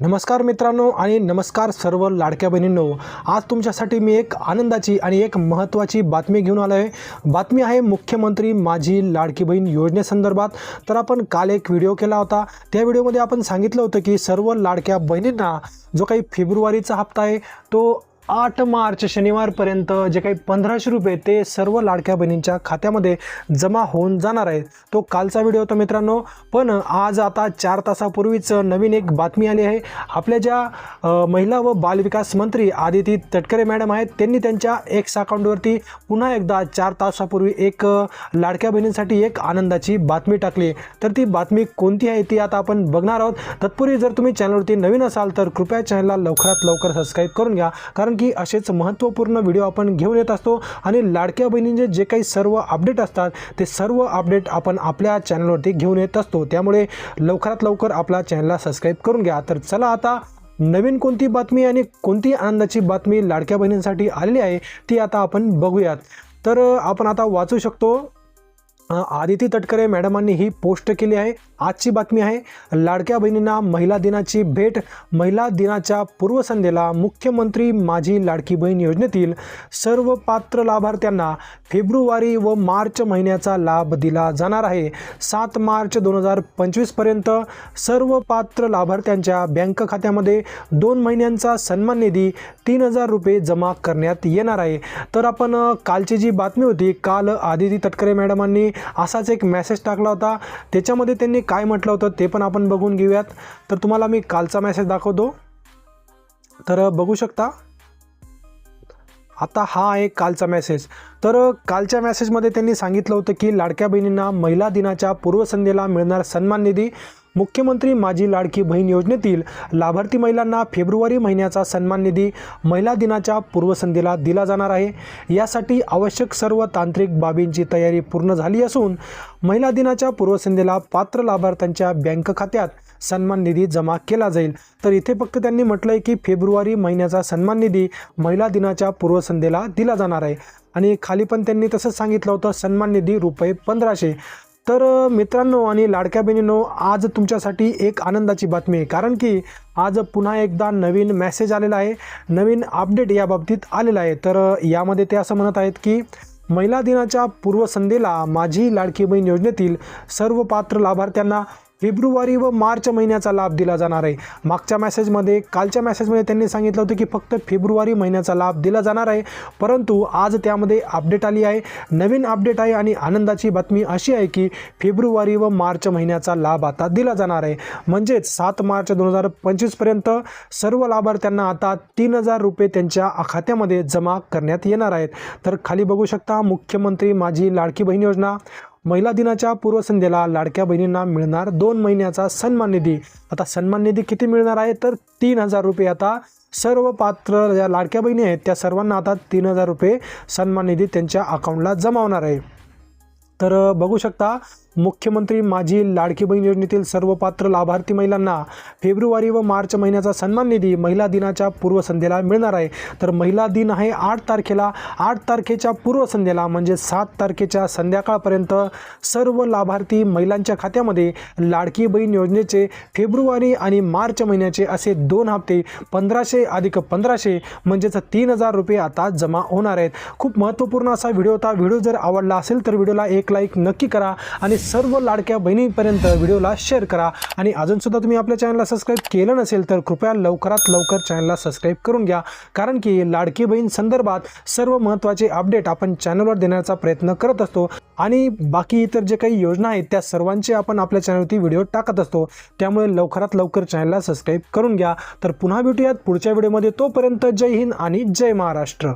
नमस्कार मित्रांनो आणि नमस्कार सर्व लाडक्या बहिणींनो. आज तुमच्यासाठी मी एक आनंदाची आणि एक महत्त्वाची बातमी घेऊन आलो आहे बातमी आहे मुख्यमंत्री माझी लाडकी बहीण योजनेसंदर्भात तर आपण काल एक व्हिडिओ केला होता. त्या व्हिडिओमध्ये आपण सांगितलं होतं की सर्व लाडक्या बहिणींना जो काही फेब्रुवारीचा हप्ता आहे तो आठ मार्च शनिवारपर्यंत जे काही पंधराशे रुपये ते सर्व लाडक्या बहिणींच्या खात्यामध्ये जमा होऊन जाणार आहे. तो कालचा व्हिडिओ होता मित्रांनो. पण आज आता चार तासापूर्वीच नवीन एक बातमी आली आहे. आपल्या ज्या महिला व बालविकास मंत्री आदिती तटकरे मॅडम आहेत त्यांनी त्यांच्या एक्स अकाउंटवरती पुन्हा एकदा चार तासापूर्वी एक लाडक्या बहिणींसाठी एक आनंदाची बातमी टाकली. तर ती बातमी कोणती आहे ती आता आपण बघणार आहोत. तत्पूर्वी जर तुम्ही चॅनलवरती नवीन असाल तर कृपया चॅनलला लवकरात लवकर सबस्क्राईब करून घ्या. कारण की असेच महत्त्वपूर्ण व्हिडिओ आपण घेऊन येत असतो आणि लाडक्या बहिणींचे जे काही सर्व अपडेट असतात ते सर्व अपडेट आपण आपल्या चॅनलवरती घेऊन येत असतो. त्यामुळे लवकरात लवकर आपला चॅनलला सबस्क्राईब करून घ्या. तर चला आता नवीन कोणती बातमी आणि कोणती आनंदाची बातमी लाडक्या बहिणींसाठी आलेली आहे ती आता आपण बघूयात. तर आपण आता वाचू शकतो. आदिती तटकरे मॅडमांनी ही पोस्ट केली आहे. आजची बातमी आहे लाडक्या बहिणींना महिला दिनाची भेट. महिला दिनाच्या पूर्वसंध्येला मुख्यमंत्री माझी लाडकी बहीण योजनेतील सर्व पात्र लाभार्थ्यांना फेब्रुवारी व मार्च महिन्याचा लाभ दिला जाणार आहे. सात मार्च दोन हजार पंचवीसपर्यंत सर्व पात्र लाभार्थ्यांच्या बँक खात्यामध्ये दोन महिन्यांचा सन्मान निधी तीन हजार रुपये जमा करण्यात येणार आहे. तर आपण कालची जी बातमी होती काल आदिती तटकरे मॅडमांनी असाच एक मेसेज टाकला होता. त्याच्यामध्ये त्यांनी काय म्हटलं होतं ते पण आपण बघून घेऊयात. तर तुम्हाला मी कालचा मेसेज दाखवतो. तर बघू शकता. आता हा आहे कालचा मेसेज तर कालच्या मेसेजमध्ये त्यांनी सांगितलं होतं की लाडक्या बहिणींना महिला दिनाच्या पूर्वसंध्येला मिळणार सन्मान निधी. मुख्यमंत्री माझी लाडकी बहीण योजनेतील लाभार्थी महिलांना फेब्रुवारी महिन्याचा सन्मान निधी महिला दिनाच्या पूर्वसंध्येला दिला जाणार आहे. यासाठी आवश्यक सर्व तांत्रिक बाबींची तयारी पूर्ण झाली असून महिला दिनाच्या पूर्वसंध्येला पात्र लाभार्थ्यांच्या बँक खात्यात सन्मान निधी जमा केला जाईल. तर इथे फक्त त्यांनी म्हटलं आहे की फेब्रुवारी महिन्याचा सन्मान निधी महिला दिनाच्या पूर्वसंध्येला दिला जाणार आहे. आणि खाली पण त्यांनी तसंच सांगितलं होतं सन्मान निधी रुपये पंधराशे. तर मित्रांनो आणि लाडक्या बहिणींनो आज तुमच्यासाठी एक आनंदाची बातमी आहे. कारण की आज पुन्हा एकदा नवीन मेसेज आलेला आहे. नवीन अपडेट या बाबतीत आलेला आहे. तर यामध्ये ते असं म्हणत आहेत की महिला दिनाच्या पूर्वसंध्येला माझी लाडकी बहीण योजनेतील सर्व पात्र लाभार्थ्यांना फेब्रुवारी व मार्च महिन्याचा लाभ दिला जाणार आहे. मागच्या मॅसेजमध्ये कालच्या मॅसेजमध्ये त्यांनी सांगितलं होतं की फक्त फेब्रुवारी महिन्याचा लाभ दिला जाणार आहे. परंतु आज त्यामध्ये अपडेट आली आहे. नवीन अपडेट आहे आणि आनंदाची बातमी अशी आहे की फेब्रुवारी व मार्च महिन्याचा लाभ आता दिला जाणार आहे. म्हणजेच सात मार्च दोन हजार पंचवीसपर्यंत सर्व लाभार्थ्यांना आता तीन हजार रुपये त्यांच्या खात्यामध्ये जमा करण्यात येणार आहेत. तर खाली बघू शकता मुख्यमंत्री माझी लाडकी बहीण योजना महिला दिनाच्या पूर्वसंध्येला लाडक्या बहिणींना मिळणार दोन महिन्याचा सन्मान निधी. आता सन्मान निधी किती मिळणार आहे? तर तीन हजार रुपये. आता सर्व पात्र ज्या लाडक्या बहिणी आहेत त्या सर्वांना आता तीन हजार रुपये सन्मान निधी त्यांच्या अकाउंटला जमा होणार आहे. तर बघू शकता मुख्यमंत्री माझी लाडकी बहीण योजनेतील सर्व पात्र लाभार्थी महिलांना फेब्रुवारी व मार्च महिन्याचा सन्मान निधी महिला दिनाच्या पूर्वसंध्येला मिळणार आहे. तर महिला दिन आहे आठ तारखेला. आठ तारखेच्या पूर्वसंध्येला म्हणजे सात तारखेच्या संध्याकाळपर्यंत सर्व लाभार्थी महिलांच्या खात्यामध्ये लाडकी बहीण योजनेचे फेब्रुवारी आणि मार्च महिन्याचे असे दोन हप्ते पंधराशे अधिक पंधराशे म्हणजेच तीन हजार रुपये आता जमा होणार आहेत. खूप महत्त्वपूर्ण असा व्हिडिओ होता. व्हिडिओ जर आवडला असेल तर व्हिडिओला एक लाईक नक्की करा आणि सर्व लाडक्या बहिणीपर्यंत व्हिडिओला शेअर करा. आणि अजूनसुद्धा तुम्ही आपल्या चॅनलला सबस्क्राईब केलं नसेल तर कृपया लवकरात लवकर चॅनलला सबस्क्राईब करून घ्या. कारण की लाडकी बहीण संदर्भात सर्व महत्त्वाचे अपडेट आपण चॅनलवर देण्याचा प्रयत्न करत असतो. आणि बाकी इतर जे काही योजना आहेत त्या सर्वांचे आपण आपल्या चॅनलवरती व्हिडिओ टाकत असतो. त्यामुळे लवकरात लवकर चॅनलला सबस्क्राईब करून घ्या. तर पुन्हा भेटूयात पुढच्या व्हिडिओमध्ये तोपर्यंत जय हिंद आणि जय महाराष्ट्र.